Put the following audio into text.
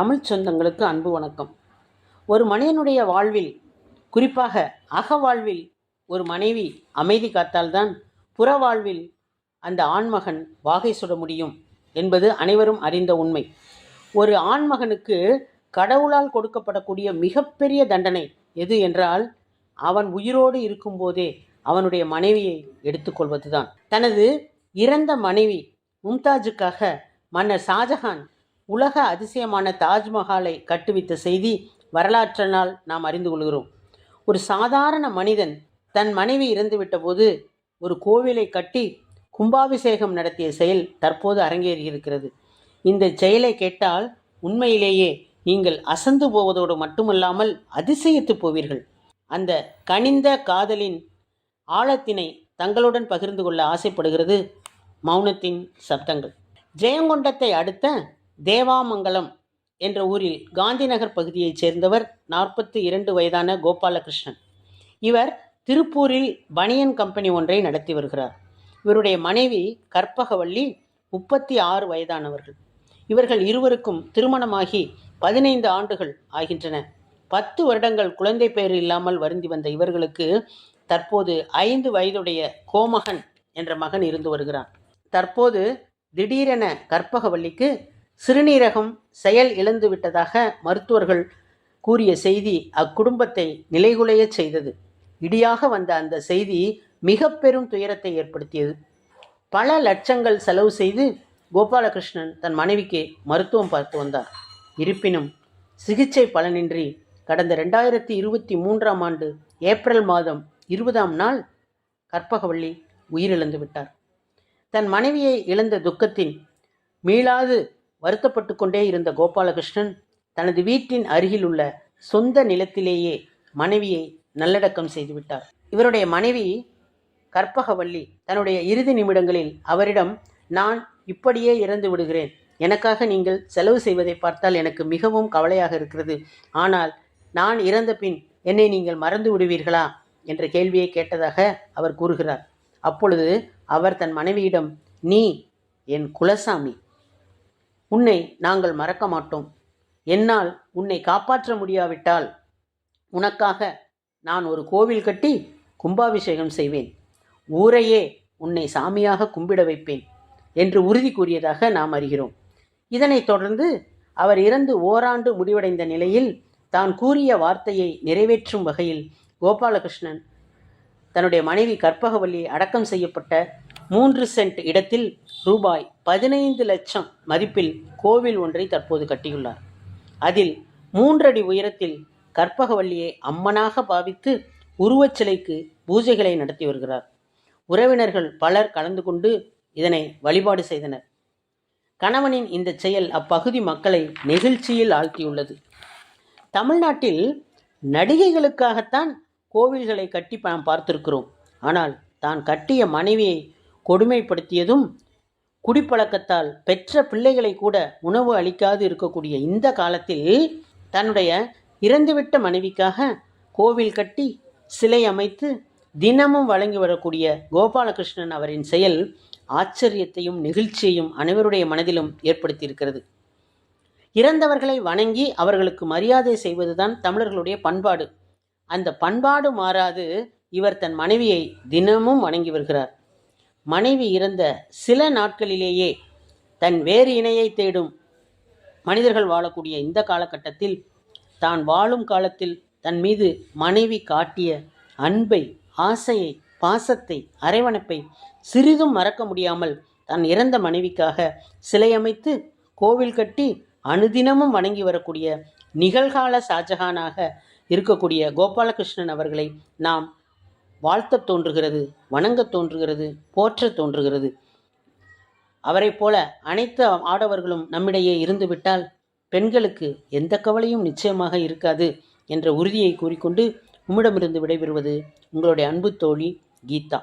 தமிழ் சொந்தங்களுக்கு அன்பு வணக்கம். ஒரு மனிதனுடைய வாழ்வில் குறிப்பாக அக வாழ்வில் ஒரு மனைவி அமைதி காத்தால்தான் புற வாழ்வில் அந்த ஆண்மகன் வாகை சுட முடியும் என்பது அனைவரும் அறிந்த உண்மை. ஒரு ஆண்மகனுக்கு கடவுளால் கொடுக்கப்படக்கூடிய மிகப்பெரிய தண்டனை எது என்றால் அவன் உயிரோடு இருக்கும்போதே அவனுடைய மனைவியை எடுத்துக்கொள்வதுதான் தனது இறந்த மனைவி மும்தாஜுக்காக மன்னர் ஷாஜஹான் உலக அதிசயமான தாஜ்மஹாலை கட்டுவித்த செய்தி வரலாற்றினால் நாம் அறிந்து கொள்கிறோம். ஒரு சாதாரண மனிதன் தன் மனைவி இறந்துவிட்ட போது ஒரு கோவிலை கட்டி கும்பாபிஷேகம் நடத்திய செயல் தற்போது அரங்கேறியிருக்கிறது இந்த செயலை கேட்டால் உண்மையிலேயே நீங்கள் அசந்து போவதோடு மட்டுமல்லாமல் அதிசயித்து போவீர்கள். அந்த கனிந்த காதலின் ஆழத்தினை தங்களுடன் பகிர்ந்து கொள்ள ஆசைப்படுகிறது மௌனத்தின் சப்தங்கள். ஜெயங்கொண்டத்தை அடுத்த தேவாமங்கலம் என்ற ஊரில் காந்திநகர் பகுதியைச் சேர்ந்தவர் நாற்பத்தி இரண்டு வயதான கோபாலகிருஷ்ணன். இவர் திருப்பூரில் பனியன் கம்பெனி ஒன்றை நடத்தி வருகிறார். இவருடைய மனைவி கற்பகவள்ளி முப்பத்தி ஆறு வயதானவர்கள். இவர்கள் இருவருக்கும் திருமணமாகி பதினைந்து ஆண்டுகள் ஆகின்றன. பத்து வருடங்கள் குழந்தை பெயர் இல்லாமல் வருந்தி வந்த இவர்களுக்கு தற்போது ஐந்து வயதுடைய கோமகன் என்ற மகன் இருந்து வருகிறான். தற்போது திடீரென கற்பகவள்ளிக்கு சிறுநீரகம் செயல் இழந்து விட்டதாக மருத்துவர்கள் கூறிய செய்தி அக்குடும்பத்தை நிலைகுலையச் செய்தது. இடியாக வந்த அந்த செய்தி மிக பெரும் துயரத்தை ஏற்படுத்தியது. பல லட்சங்கள் செலவு செய்து கோபாலகிருஷ்ணன் தன் மனைவிக்கு மருத்துவம் பார்த்து வந்தார். இருப்பினும் சிகிச்சை பலனின்றி கடந்த ரெண்டாயிரத்தி இருபத்தி மூன்றாம் ஆண்டு ஏப்ரல் மாதம் இருபதாம் நாள் கற்பகவள்ளி உயிரிழந்து விட்டார். தன் மனைவியை இழந்த துக்கத்தின் மீளாது வருத்தப்பட்டு கொண்டே இருந்த கோபாலகிருஷ்ணன் தனது வீட்டின் அருகில் உள்ள சொந்த நிலத்திலேயே மனைவியை நல்லடக்கம் செய்துவிட்டார் இவருடைய மனைவி கற்பகவல்லி தன்னுடைய இறுதி நிமிடங்களில் அவரிடம் நான் இப்படியே இறந்து விடுகிறேன். எனக்காக நீங்கள் செலவு செய்வதை பார்த்தால் எனக்கு மிகவும் கவலையாக இருக்கிறது. ஆனால் நான் இறந்த பின் என்னை நீங்கள் மறந்து விடுவீர்களா? என்ற கேள்வியை கேட்டதாக அவர் கூறுகிறார். அப்பொழுது அவர் தன் மனைவியிடம் நீ என் குலசாமி. உன்னை நாங்கள் மறக்க மாட்டோம். என்னால் உன்னை காப்பாற்ற முடியாவிட்டால் உனக்காக நான் ஒரு கோவில் கட்டி கும்பாபிஷேகம் செய்வேன். ஊரையே உன்னை சாமியாக கும்பிட வைப்பேன் என்று உறுதி கூறியதாக நாம் அறிகிறோம். இதனைத் தொடர்ந்து அவர் இறந்து ஓராண்டு முடிவடைந்த நிலையில் தான் கூறிய வார்த்தையை நிறைவேற்றும் வகையில் கோபாலகிருஷ்ணன் தன்னுடைய மனைவி கற்பகவல்லி அடக்கம் செய்யப்பட்ட மூன்று சென்ட் இடத்தில் ரூபாய் பதினைந்து லட்சம் மதிப்பில் கோவில் ஒன்றை தற்போது கட்டியுள்ளார். அதில் மூன்றடி உயரத்தில் கற்பகவல்லியை அம்மனாக பாவித்து உருவச்சிலைக்கு பூஜைகளை நடத்தி வருகிறார். உறவினர்கள் பலர் கலந்து கொண்டு இதனை வழிபாடு செய்தனர். கணவனின் இந்த செயல் அப்பகுதி மக்களை நெகிழ்ச்சியில் ஆழ்த்தியுள்ளது. தமிழ்நாட்டில் நடிகைகளுக்காகத்தான் கோவில்களை கட்டி நாம் பார்த்திருக்கிறோம். ஆனால் தான் கட்டிய மனைவியை கொடுமைப்படுத்தியதும் குடிப்பழக்கத்தால் பெற்ற பிள்ளைகளை கூட உணவு அளிக்காது இருக்கக்கூடிய இந்த காலத்தில் தன்னுடைய இறந்துவிட்ட மனைவிக்காக கோவில் கட்டி சிலை அமைத்து தினமும் வழங்கி வரக்கூடிய கோபாலகிருஷ்ணன் அவரின் செயல் ஆச்சரியத்தையும் நெகிழ்ச்சியையும் அனைவருடைய மனதிலும் ஏற்படுத்தியிருக்கிறது. இறந்தவர்களை வணங்கி அவர்களுக்கு மரியாதை செய்வதுதான் தமிழர்களுடைய பண்பாடு. அந்த பண்பாடு மாறாது இவர் தன் மனைவியை தினமும் வணங்கி வருகிறார். மனைவி இறந்த சில நாட்களிலேயே தன் வேறு இணையை தேடும் மனிதர்கள் வாழக்கூடிய இந்த காலகட்டத்தில் தான் வாழும் காலத்தில் தன் மீது மனைவி காட்டிய அன்பை ஆசையை பாசத்தை அரவணைப்பை சிறிதும் மறக்க முடியாமல் தன் இறந்த மனைவிக்காக சிலை அமைத்து கோவில் கட்டி அனுதினமும் வணங்கி வரக்கூடிய நிகழ்கால ஷாஜஹானாக இருக்கக்கூடிய கோபாலகிருஷ்ணன் அவர்களை நாம் வாழ்த்தத் தோன்றுகிறது வணங்கத் தோன்றுகிறது போற்றத் தோன்றுகிறது. அவரைப் போல அனைத்து ஆடவர்களும் நம்மிடையே இருந்துவிட்டால் பெண்களுக்கு எந்த கவலையும் நிச்சயமாக இருக்காது என்ற உறுதியை கூறிக்கொண்டு உம்மிடமிருந்து விடைபெறுவது உங்களுடைய அன்பு தோழி கீதா.